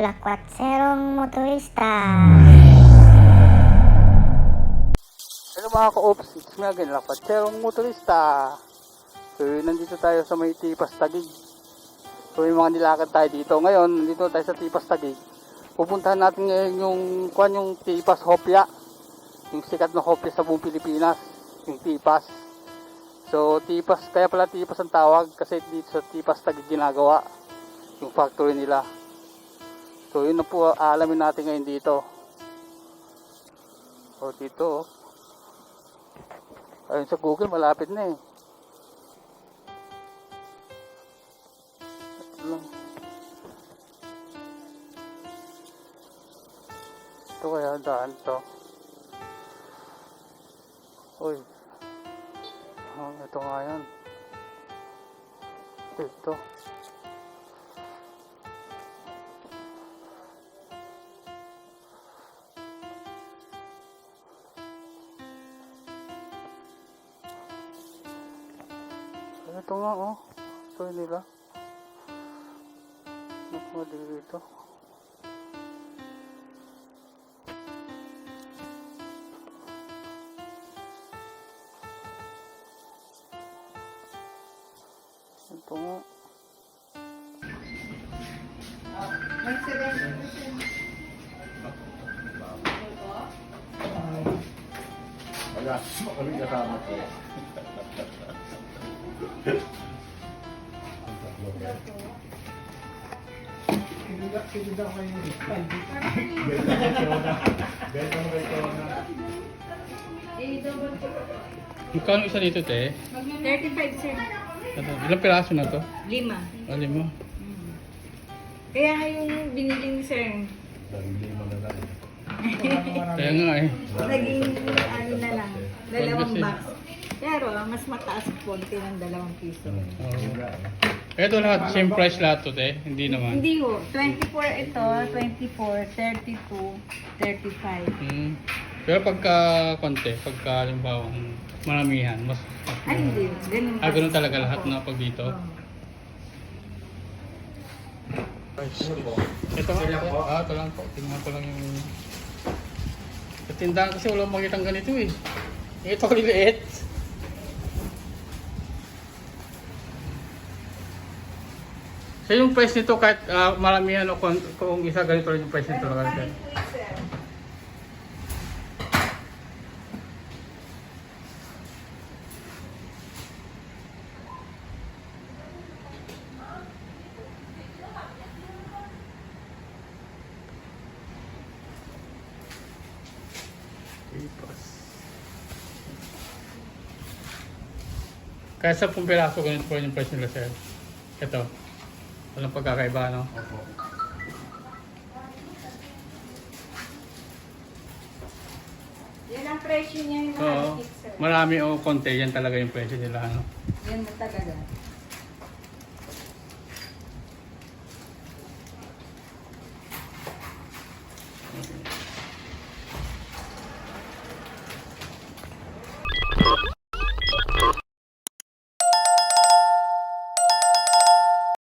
Lakwatserong motorista. Hello mga ka-ops, it's me again, Lapatserong Motorista. So nandito tayo sa may Tipas Tagig. So may mga nilakad tayo dito. Ngayon, nandito tayo sa Tipas Tagig. Pupuntahan natin ngayon yung, kuan yung Tipas Hopya. Yung sikat na hopya sa buong Pilipinas. Yung Tipas. So Tipas, kaya pala Tipas ang tawag kasi dito sa Tipas Tagig ginagawa. Yung factory nila. So yun na po aalamin natin ngayon dito. O dito oh. Ayun sa Google, malapit na eh. Ito kaya daan to. Uy. Oh, ito nga yan. Ito. Ito nga oh. Ito nila. Naku, dito. Ito nga. Wala. Kami kasama ko. Magkano isa dito, te? 35 sir. Ito, ilang piraso na to? Lima. Alim mo. Kaya nga yung binili ni sir, Kaya nga eh. naging ano na lang, dalawang box. Pero mas mataas konti ng dalawang piso. Oh. Ito lahat, same price lahat to, te? Hindi naman. Hindi ho, 24 ito, 24, 32, 35. Hmm. Pero pagka konti, pagka halimbawa maramihan, mas... Ay hindi, ganun. Ah, ganun talaga lahat na pag dito. Ito nga, ito. Ah, ito lang po. Tingnan ko lang yung... Sa tindahan kasi walang makitang ganito eh. Ito liliit. So yung price nito kahit ah, maramihan o kung, kung isa ganito rin yung price nito. Ganito. Kaya sa pong piraso, ganito po yung price nila sir. Ito. Walang pagkakaiba, no? Yan ang presyo niya yung So, sir. marami o konti, yan talaga yung presyo nila, ano? Yan na talaga.